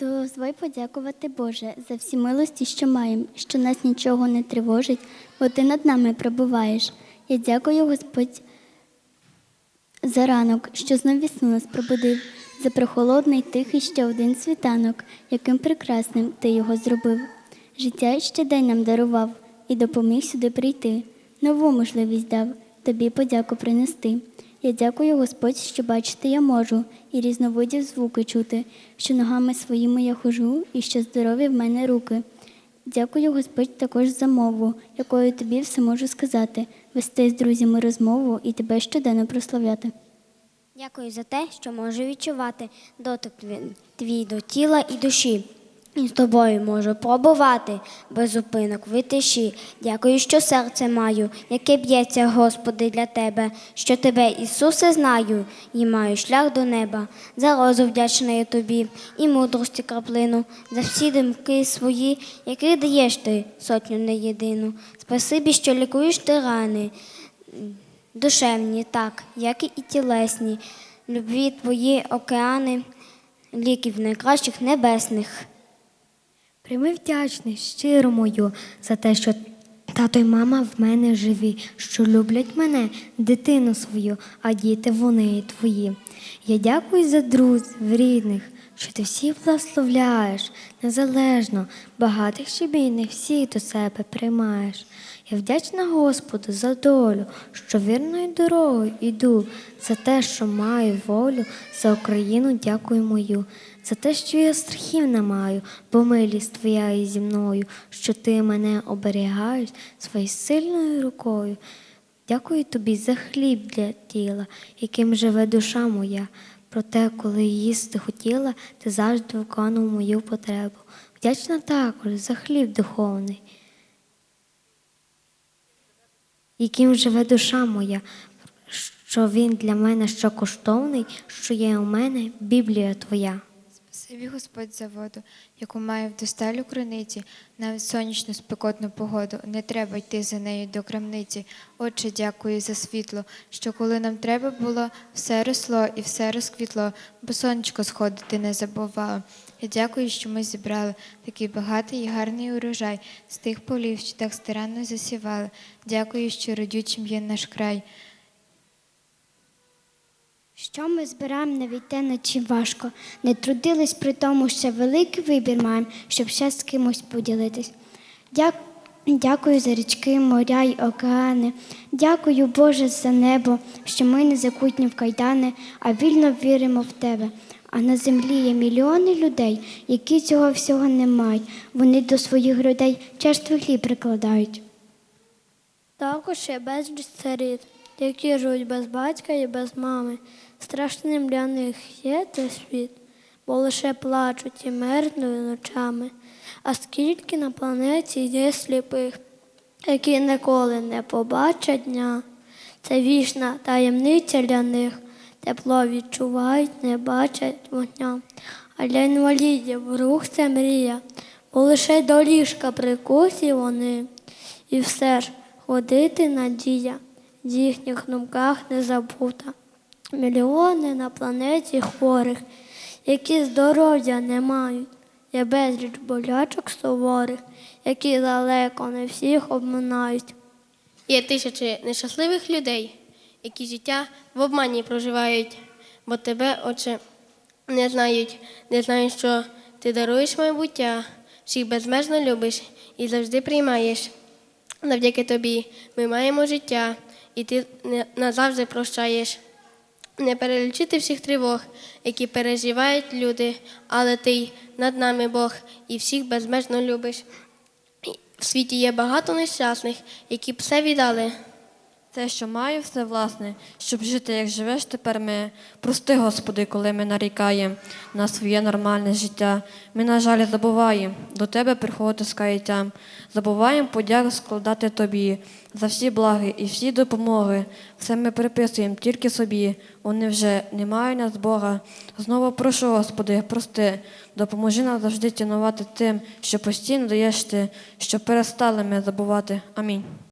Дозволь подякувати Боже за всі милості, що маємо, що нас нічого не тривожить, бо ти над нами пробуваєш. Я дякую, Господь, за ранок, що знов вісну нас пробудив, за прохолодний, тихий ще один світанок, яким прекрасним ти його зробив. Життя ще день нам дарував і допоміг сюди прийти. Нову можливість дав тобі подяку принести. Я дякую, Господь, що бачити я можу, і різновидів звуки чути, що ногами своїми я хожу, і що здорові в мене руки. Дякую, Господь, також за мову, якою тобі все можу сказати, вести з друзями розмову і тебе щоденно прославляти. Дякую за те, що можу відчувати дотик твій- до тіла і душі. І з тобою можу побувати без зупинок в тиші. Дякую, що серце маю, яке б'ється, Господи, для тебе, що тебе, Ісусе, знаю, і маю шлях до неба. За розу я тобі і мудрості краплину, за всі думки свої, яких даєш ти сотню не єдину. Спасибі, що лікуєш ти рани, душевні, так, як і тілесні, любві твої океани, ліків найкращих небесних. Прийми вдячний, щиро мою за те, що тато й мама в мене живі, що люблять мене, дитину свою, а діти вони твої. Я дякую за друзів, рідних, що ти всіх благословляєш, незалежно, багатих чи бідних всіх до себе приймаєш. Я вдячна Господу за долю, що вірною дорогою іду, за те, що маю волю, за Україну дякую мою, за те, що я страхів не маю, бо милість твоя є зі мною, що ти мене оберігаєш своєю сильною рукою. Дякую тобі за хліб для тіла, яким живе душа моя. Проте, коли їсти хотіла, ти завжди виконував мою потребу. Вдячна також за хліб духовний, яким живе душа моя, що він для мене що коштовний, що є у мене Біблія твоя. Спасибі Господь за воду, яку має в досталю криниці, навіть сонячну спекотну погоду. Не треба йти за нею до крамниці. Отче, дякую за світло, що коли нам треба було, все росло і все розквітло, бо сонечко сходити не забувало. Я дякую, що ми зібрали такий багатий і гарний урожай з тих полів, що так старанно засівали. Дякую, що родючим є наш край. Що ми збираємо навіть те, над чим важко. Не трудились при тому, що великий вибір маємо, щоб ще з кимось поділитись. Дяк... Дякую за річки, моря й океани. Дякую, Боже, за небо, що ми не закутні в кайдани, а вільно віримо в Тебе. А на землі є мільйони людей, які цього всього не мають. Вони до своїх грудей черствий хліб прикладають. Також є безліч царів, які живуть без батька і без мами. Страшним для них є цей світ, бо лише плачуть і мерзнуть ночами. А скільки на планеті є сліпих, які ніколи не побачать дня. Це вічна таємниця для них, тепло відчувають, не бачать вогня. А для інвалідів рух це мрія, бо лише до ліжка прикусі вони. І все ж ходити надія, в їхніх думках не забута. Мільйони на планеті хворих, які здоров'я не мають, є безліч болячок суворих, які далеко не всіх обминають. Є тисячі нещасливих людей, які життя в обмані проживають, бо тебе, Отче, не знають, не знають, що ти даруєш майбуття, всіх безмежно любиш і завжди приймаєш. Завдяки тобі ми маємо життя, і ти назавжди прощаєш. Не перелічити всіх тривог, які переживають люди, але ти над нами Бог і всіх безмежно любиш. В світі є багато нещасних, які б все віддали. Те, що маю, все власне, щоб жити, як живеш тепер ми. Прости, Господи, коли ми нарікаємо на своє нормальне життя. Ми, на жаль, забуваємо до Тебе приходити з каяттям. Забуваємо подяку складати Тобі за всі благи і всі допомоги. Все ми приписуємо тільки собі. Вони вже не мають нас Бога. Знову прошу, Господи, прости, допоможи нам завжди цінувати тим, що постійно даєш ти, щоб перестали ми забувати. Амінь.